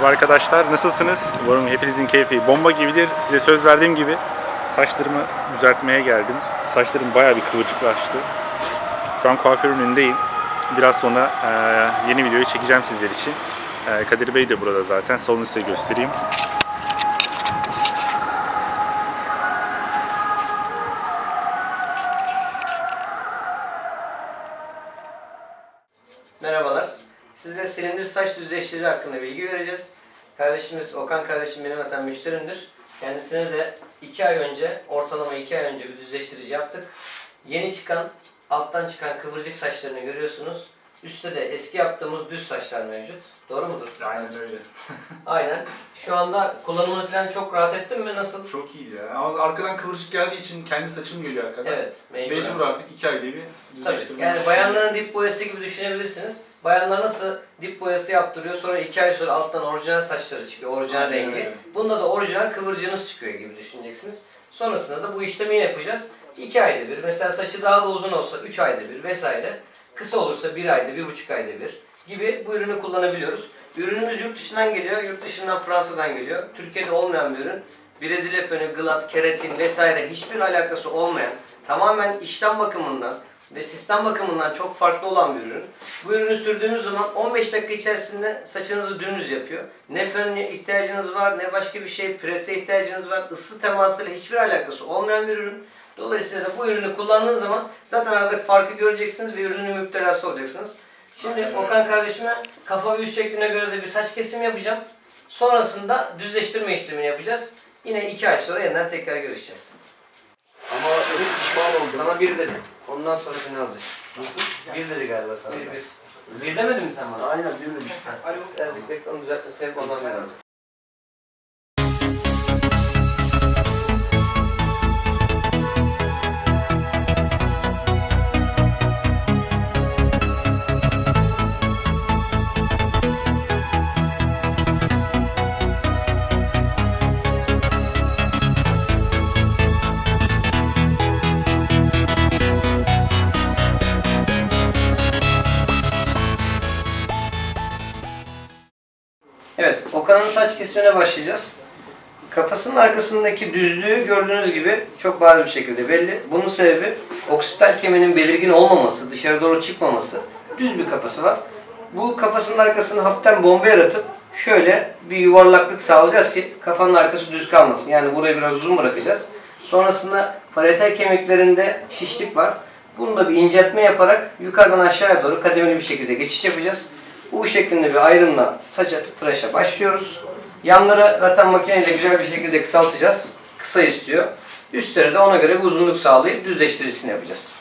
Merhaba arkadaşlar, nasılsınız? Umarım hepinizin keyfi bomba gibidir. Size söz verdiğim gibi saçlarımı düzeltmeye geldim. Saçlarım bayağı bir kıvırcıklaştı. Şu an kuaförün önündeyim. Biraz sonra eee, yeni videoyu çekeceğim sizler için. Eee, Kadir Bey de burada zaten. Salonu size göstereyim. Merhabalar. Size silindir saç düzleştirici hakkında bilgi vereceğiz. Kardeşimiz Okan kardeşim benim zaten müşterimdir. Kendisine de 2 ay önce, ortalama 2 ay önce bir düzleştirici yaptık. Yeni çıkan, alttan çıkan kıvırcık saçlarını görüyorsunuz. Üstte de eski yaptığımız düz saçlar mevcut. Doğru mudur? öyle. Aynen. Şu anda kullanımını falan çok rahat ettin mi? Nasıl? Çok iyiydi ya. Ama arkadan kıvırcık geldiği için kendi saçım geliyor arkadan. Evet, mecbur. Mecbur artık iki ayda bir Tabii. düzleştirme. Yani bayanların dip boyası gibi düşünebilirsiniz. Bayanlar nasıl dip boyası yaptırıyor sonra iki ay sonra alttan orijinal saçları çıkıyor, orijinal Aynen rengi. öyle. Bunda da orijinal kıvırcığınız çıkıyor gibi düşüneceksiniz. Sonrasında da bu işlemi yapacağız. İki ayda bir, mesela saçı daha da uzun olsa üç ayda bir vesaire. Kısa olursa bir ayda, bir buçuk ayda bir gibi bu ürünü kullanabiliyoruz. Ürünümüz yurt dışından geliyor, yurt dışından Fransa'dan geliyor. Türkiye'de olmayan bir ürün. Brezilya fönü, glat, keratin vesaire hiçbir alakası olmayan, tamamen işlem bakımından ve sistem bakımından çok farklı olan bir ürün. Bu ürünü sürdüğünüz zaman 15 dakika içerisinde saçınızı dümdüz yapıyor. Ne fön ihtiyacınız var, ne başka bir şey, prese ihtiyacınız var. Isı temasıyla hiçbir alakası olmayan bir ürün. Dolayısıyla da bu ürünü kullandığınız zaman zaten aradaki farkı göreceksiniz ve ürünün müptelası olacaksınız. Şimdi Aynen. Okan kardeşime kafa ve yüz şekline göre de bir saç kesimi yapacağım. Sonrasında düzleştirme işlemini yapacağız. Yine iki ay sonra yeniden tekrar görüşeceğiz. Ama öyle pişman oldum. Sana bir dedi. Ondan sonra seni alacak. Nasıl? Bir dedi galiba sana. Bir, bir. Bir demedin mi sen bana? Aynen bir demiş. Birazcık bekle onu düzeltsin. Sevip ondan sonra alacak. Evet, Okan'ın saç kesimine başlayacağız. Kafasının arkasındaki düzlüğü gördüğünüz gibi çok bariz bir şekilde belli. Bunun sebebi oksipital kemiğinin belirgin olmaması, dışarı doğru çıkmaması. Düz bir kafası var. Bu kafasının arkasını hafiften bomba yaratıp şöyle bir yuvarlaklık sağlayacağız ki kafanın arkası düz kalmasın. Yani burayı biraz uzun bırakacağız. Sonrasında parietal kemiklerinde şişlik var. Bunu da bir inceltme yaparak yukarıdan aşağıya doğru kademeli bir şekilde geçiş yapacağız. U şeklinde bir ayrımla saça tıraşa başlıyoruz. Yanları zaten makineyle güzel bir şekilde kısaltacağız. Kısa istiyor. Üstleri de ona göre bir uzunluk sağlayıp düzleştiricisini yapacağız.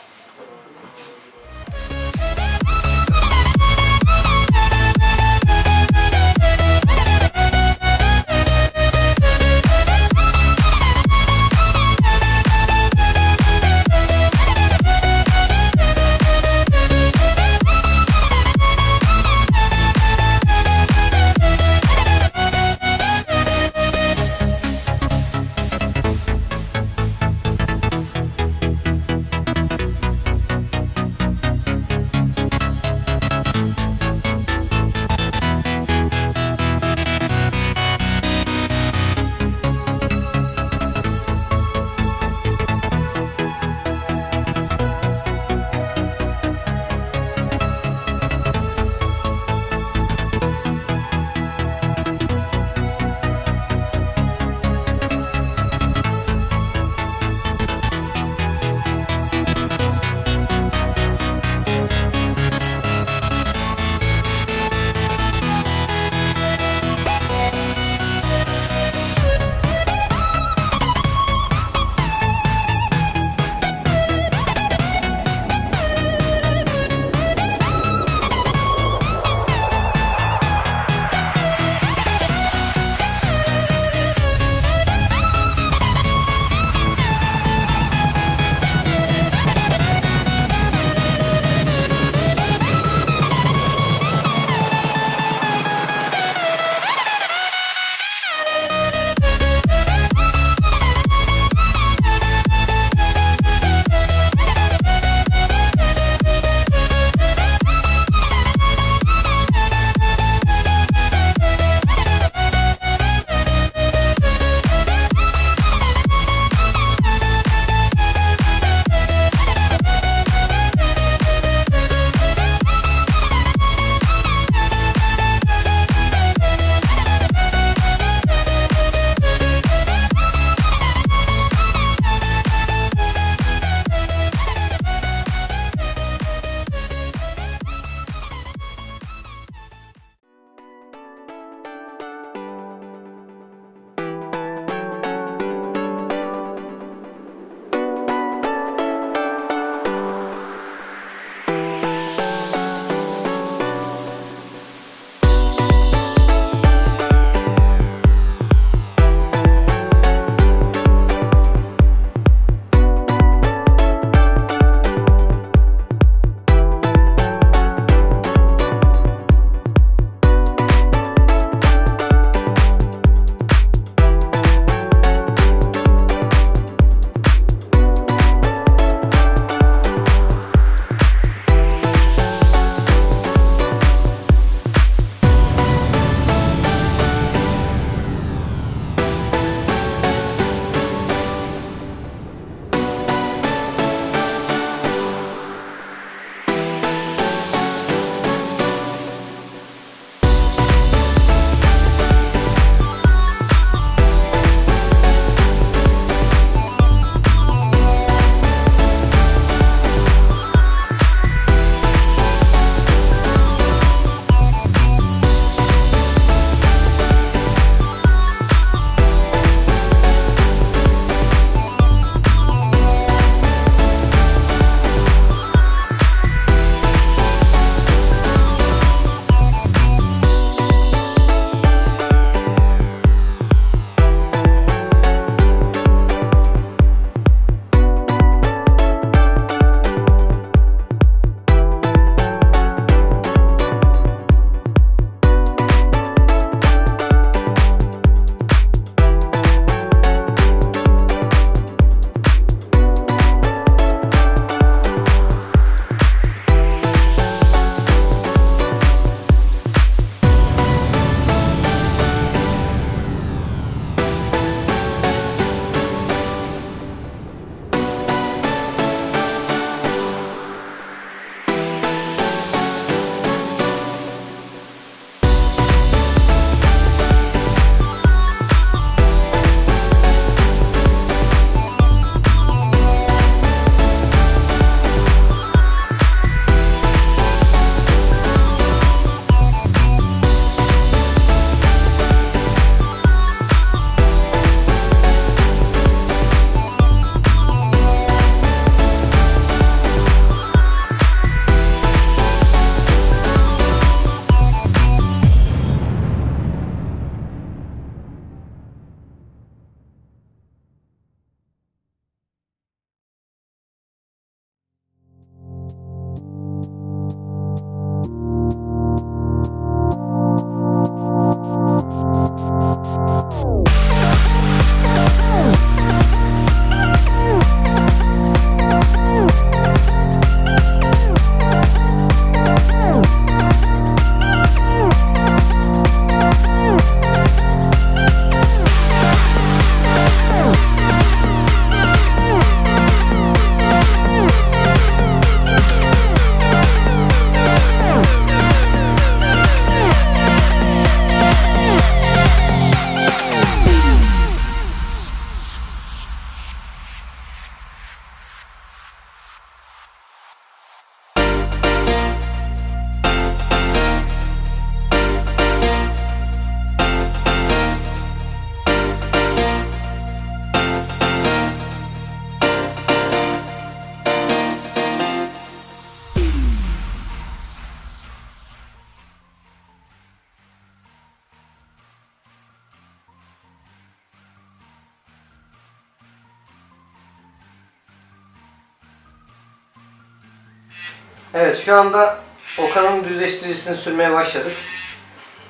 Evet şu anda Okan'ın düzleştiricisini sürmeye başladık.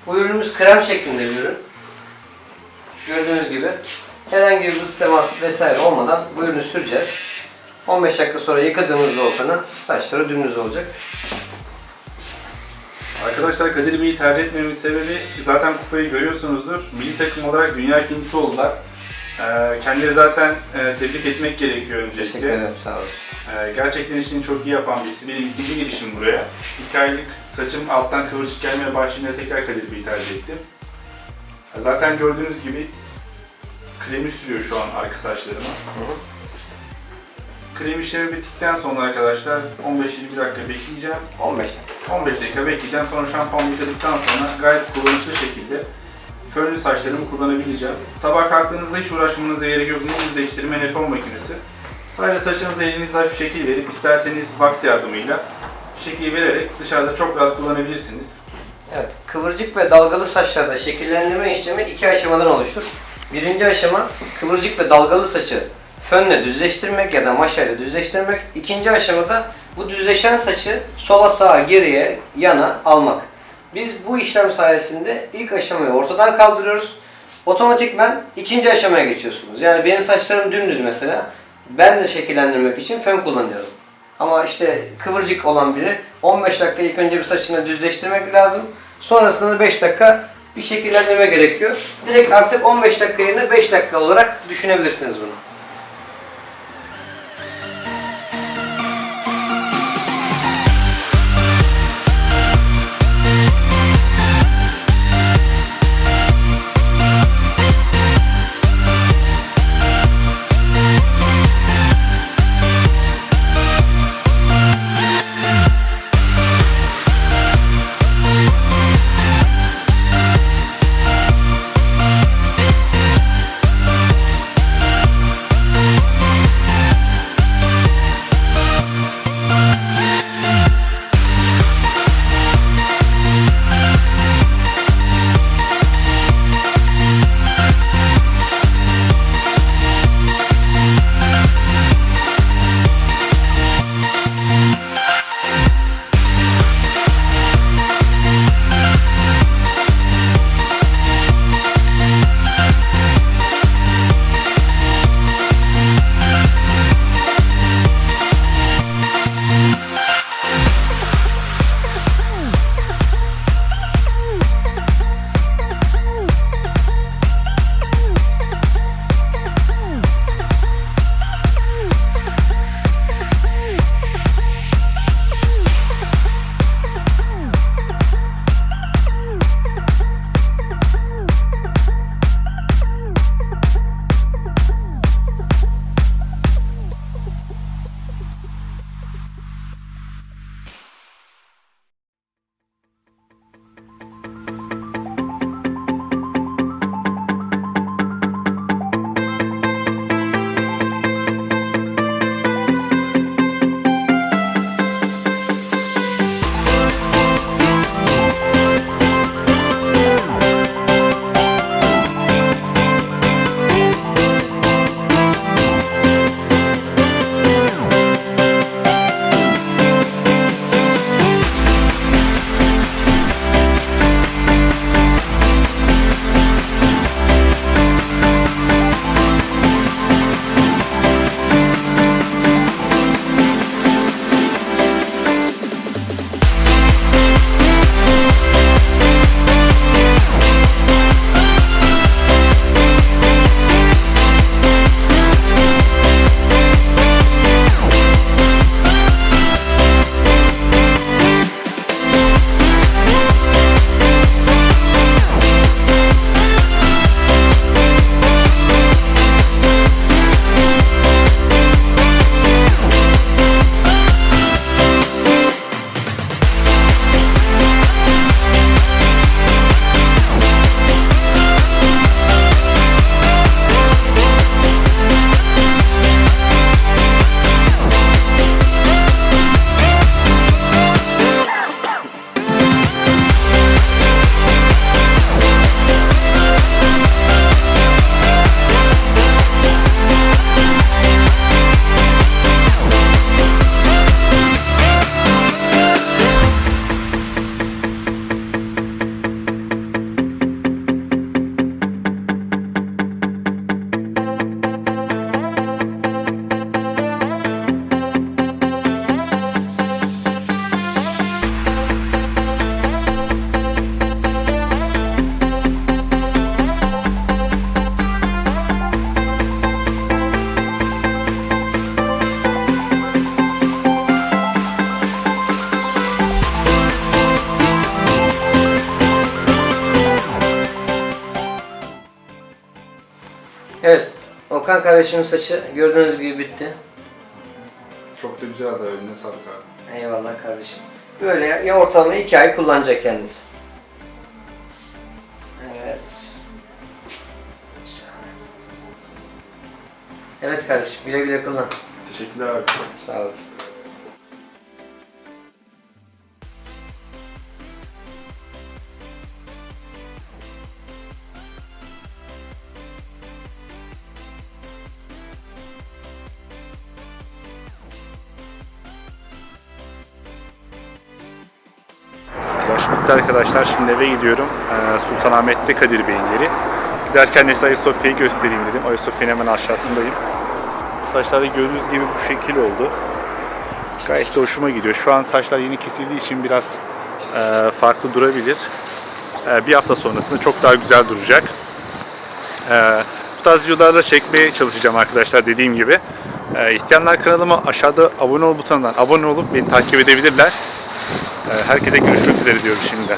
Bu ürünümüz krem şeklinde bir ürün. Gördüğünüz gibi herhangi bir ısı teması vesaire olmadan bu ürünü süreceğiz. 15 dakika sonra yıkadığımızda Okan'ı saçları dümdüz olacak. Arkadaşlar Kadir Bey'i tercih etmemin sebebi zaten kupayı görüyorsunuzdur. Milli takım olarak dünya ikincisi oldular. Ee, kendileri zaten e, tebrik etmek gerekiyor Teşekkür öncelikle. ederim sağ olasın. Ee, gerçekten işini çok iyi yapan birisi. Benim ikinci girişim buraya. İki aylık saçım alttan kıvırcık gelmeye başlayınca tekrar Kadir Bey'i tercih ettim. Zaten gördüğünüz gibi kremi sürüyor şu an arka saçlarıma. Hı. Krem işlemi bittikten sonra arkadaşlar 15-20 dakika bekleyeceğim. 15 dakika. 15 dakika bekleyeceğim. Sonra şampuan yıkadıktan sonra gayet kullanışlı şekilde fönlü saçlarımı kullanabileceğim. Sabah kalktığınızda hiç uğraşmanıza gerek yok. Ne yüzleştirme ne fön makinesi. Sadece saçınıza elinizle hafif şekil verip isterseniz wax yardımıyla şekil vererek dışarıda çok rahat kullanabilirsiniz. Evet, kıvırcık ve dalgalı saçlarda şekillendirme işlemi iki aşamadan oluşur. Birinci aşama kıvırcık ve dalgalı saçı fönle düzleştirmek ya da maşayla düzleştirmek. İkinci aşamada bu düzleşen saçı sola sağa geriye yana almak. Biz bu işlem sayesinde ilk aşamayı ortadan kaldırıyoruz. Otomatikmen ikinci aşamaya geçiyorsunuz. Yani benim saçlarım dümdüz mesela. Ben de şekillendirmek için fön kullanıyorum. Ama işte kıvırcık olan biri 15 dakika ilk önce bir saçını düzleştirmek lazım. Sonrasında da 5 dakika bir şekillendirme gerekiyor. Direkt artık 15 dakika yerine 5 dakika olarak düşünebilirsiniz bunu. Okan kardeşimin saçı gördüğünüz gibi bitti. Çok da güzel de eline sağlık abi. Eyvallah kardeşim. Böyle ya, ya ortalama iki ay kullanacak kendisi. Evet. Evet kardeşim güle güle kullan. Teşekkürler abi. Sağ olasın. Bitti arkadaşlar. Şimdi eve gidiyorum. Ee, Sultanahmet'te Kadir Bey'in yeri. Giderken de Ayasofya'yı göstereyim dedim. Ayasofya'nın hemen aşağısındayım. Saçlar da gördüğünüz gibi bu şekil oldu. Gayet de hoşuma gidiyor. Şu an saçlar yeni kesildiği için biraz e, farklı durabilir. E, bir hafta sonrasında çok daha güzel duracak. E, bu tarz videolarla çekmeye çalışacağım arkadaşlar dediğim gibi. E, isteyenler kanalıma aşağıda abone ol butonundan abone olup beni takip edebilirler. E, herkese görüşmek üzere diyoruz şimdi.